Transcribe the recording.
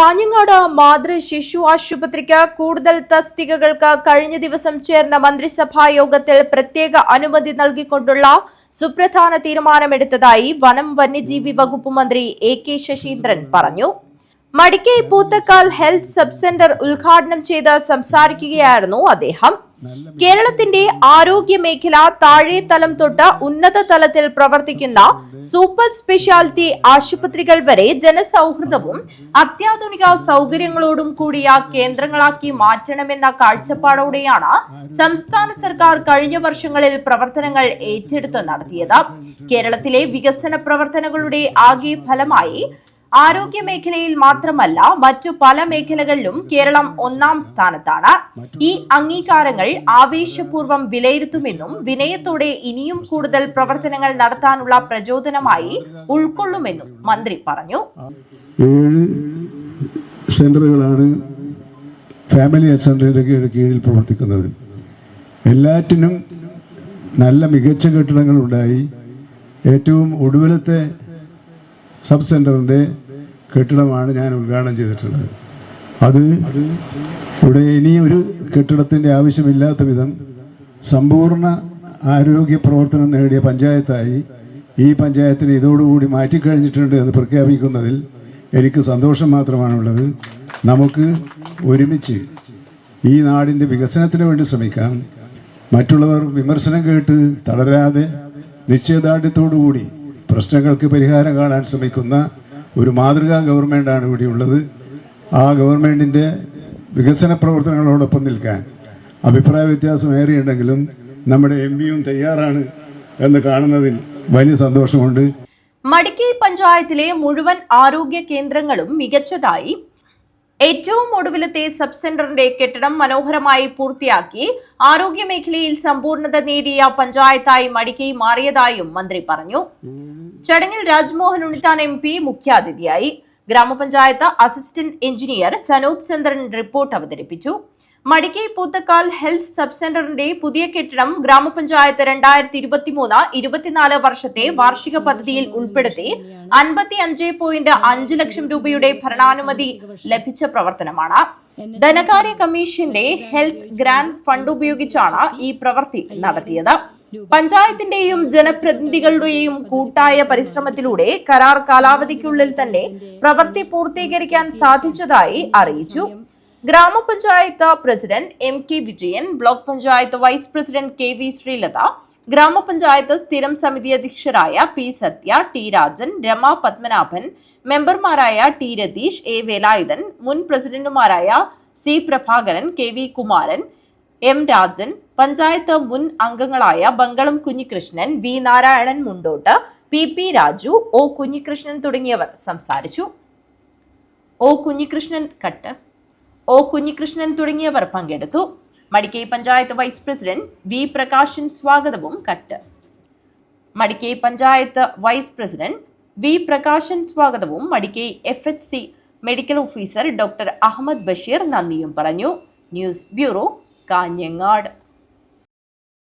കാഞ്ഞങ്ങാട് മാതൃ ശിശു ആശുപത്രിക്ക് കൂടുതൽ തസ്തികകൾക്ക് കഴിഞ്ഞ ദിവസം ചേർന്ന മന്ത്രിസഭാ യോഗത്തിൽ പ്രത്യേക അനുമതി നൽകിക്കൊണ്ടുള്ള സുപ്രധാന തീരുമാനമെടുത്തതായി വനം വന്യജീവി വകുപ്പ് മന്ത്രി എ കെ ശശീന്ദ്രൻ പറഞ്ഞു. Madikai Poothakkal health sub centre ഉദ്ഘാടനം ചെയ്ത് സംസാരിക്കുകയായിരുന്നു അദ്ദേഹം. കേരളത്തിന്റെ ആരോഗ്യ മേഖല താഴെ തലം തൊട്ട് ഉന്നത തലത്തിൽ പ്രവർത്തിക്കുന്ന സൂപ്പർ സ്പെഷ്യാലിറ്റി ആശുപത്രികൾ വരെ ജനസൗഹൃദവും അത്യാധുനിക സൗകര്യങ്ങളോടും കൂടിയ കേന്ദ്രങ്ങളാക്കി മാറ്റണമെന്ന കാഴ്ചപ്പാടോടെയാണ് സംസ്ഥാന സർക്കാർ കഴിഞ്ഞ വർഷങ്ങളിൽ പ്രവർത്തനങ്ങൾ ഏറ്റെടുത്ത് നടത്തിയത്. കേരളത്തിലെ വികസന പ്രവർത്തനങ്ങളുടെ ആകെ ഫലമായി ആരോഗ്യ മേഖലയിൽ മാത്രമല്ല മറ്റു പല മേഖലകളിലും കേരളം ഒന്നാം സ്ഥാനത്താണ്. ഈ അംഗീകാരങ്ങൾ ആവേശപൂർവം വിലയിരുത്തുമെന്നും വിനയത്തോടെ ഇനിയും കൂടുതൽ പ്രവർത്തനങ്ങൾ നടത്താനുള്ള പ്രചോദനമായി ഉൾക്കൊള്ളുമെന്നും മന്ത്രി പറഞ്ഞു. ഏഴ് സെന്ററുകളാണ് ഫാമിലി കീഴിൽ പ്രവർത്തിക്കുന്നത്. എല്ലാറ്റിനും നല്ല മികച്ച കെട്ടിടങ്ങളുണ്ടായി. ഏറ്റവും ഒടുവിലത്തെ സബ് സെന്ററിന്റെ കെട്ടിടമാണ് ഞാൻ ഉദ്ഘാടനം ചെയ്തിട്ടുള്ളത്. അത് ഇവിടെ ഇനി ഒരു കെട്ടിടത്തിന്റെ ആവശ്യമില്ലാത്ത വിധം സമ്പൂർണ ആരോഗ്യ പ്രവർത്തനം നേടിയ പഞ്ചായത്തായി ഈ പഞ്ചായത്തിനെ ഇതോടുകൂടി മാറ്റിക്കഴിഞ്ഞിട്ടുണ്ട് എന്ന് പ്രഖ്യാപിക്കുന്നതിൽ എനിക്ക് സന്തോഷം മാത്രമാണുള്ളത്. നമുക്ക് ഒരുമിച്ച് ഈ നാടിന്റെ വികസനത്തിന് വേണ്ടി ശ്രമിക്കാം. മറ്റുള്ളവർ വിമർശനം കേട്ട് തളരാതെ നിശ്ചയദാർഢ്യത്തോടുകൂടി പ്രശ്നങ്ങൾക്ക് പരിഹാരം കാണാൻ ശ്രമിക്കുന്ന ഒരു മാതൃകാ ഗവൺമെന്റാണ് ഇവിടെയുള്ളത്. ആ ഗവൺമെന്റിന്റെ വികസന പ്രവർത്തനങ്ങളോടൊപ്പം നിൽക്കാൻ അഭിപ്രായ വ്യത്യാസം ഏറെയുണ്ടെങ്കിലും നമ്മുടെ എം പിയും തയ്യാറാണ് എന്ന് കാണുന്നതിൽ വലിയ സന്തോഷമുണ്ട്. മടിക്കൈ പഞ്ചായത്തിലെ മുഴുവൻ ആരോഗ്യ കേന്ദ്രങ്ങളും മികച്ചതായി. ഏറ്റവും ഒടുവിലത്തെ സബ് സെന്ററിന്റെ കെട്ടിടം മനോഹരമായി പൂർത്തിയാക്കി. ആരോഗ്യ മേഖലയിൽ സമ്പൂർണത നേടിയ പഞ്ചായത്തായി മടിക്കൈ മാറിയതായും മന്ത്രി പറഞ്ഞു. ചടങ്ങിൽ രാജ്മോഹൻ ഉണ്ണിത്താൻ എം പി മുഖ്യാതിഥിയായി. Grama panchayat assistant engineer Sanoop Chandran report അവതരിപ്പിച്ചു. മടിക്കൈ പൂത്തക്കാൽ ഹെൽത്ത് സബ് സെന്ററിന്റെ പുതിയ കെട്ടിടം ഗ്രാമപഞ്ചായത്ത് രണ്ടായിരത്തി ഇരുപത്തിമൂന്ന് ഇരുപത്തിനാല് വർഷത്തെ വാർഷിക പദ്ധതിയിൽ ഉൾപ്പെടുത്തി അൻപത്തി അഞ്ച് പോയിന്റ് അഞ്ച് ലക്ഷം രൂപയുടെ ഭരണാനുമതി ലഭിച്ച പ്രവർത്തനമാണ്. ധനകാര്യ കമ്മീഷന്റെ ഹെൽത്ത് ഗ്രാൻഡ് ഫണ്ട് ഉപയോഗിച്ചാണ് ഈ പ്രവൃത്തി നടത്തിയത്. പഞ്ചായത്തിന്റെയും ജനപ്രതിനിധികളുടെയും കൂട്ടായ പരിശ്രമത്തിലൂടെ കരാർ കാലാവധിക്കുള്ളിൽ തന്നെ പ്രവൃത്തി പൂർത്തീകരിക്കാൻ സാധിച്ചതായി അറിയിച്ചു. Grama panchayat president M K Vijayan block panchayat vice president K V Sreelatha grama panchayat സ്ഥിരം സമിതി അധ്യക്ഷരായ പി സത്യ ടി രാജൻ രമ പത്മനാഭൻ മെമ്പർമാരായ ടി രതീഷ് എ വേലായുധൻ മുൻ പ്രസിഡന്റുമാരായ C Prabhakaran K V Kumaran M Rajan panchayat മുൻ അംഗങ്ങളായ Bangalam Kunhikrishnan V Narayanan Mundott P P Raju O Kunhikrishnan തുടങ്ങിയവർ സംസാരിച്ചു. O Kunhikrishnan cut O Kunhikrishnan തുടങ്ങിയവർ പങ്കെടുത്തു. Madikai panchayat vice president V Prakashan സ്വാഗതവും cut. Madikai panchayat vice president V Prakashan സ്വാഗതവും Madikai F H C medical officer doctor Ahammed Basheer നന്ദിയും പറഞ്ഞു. News bureau Kanhangad.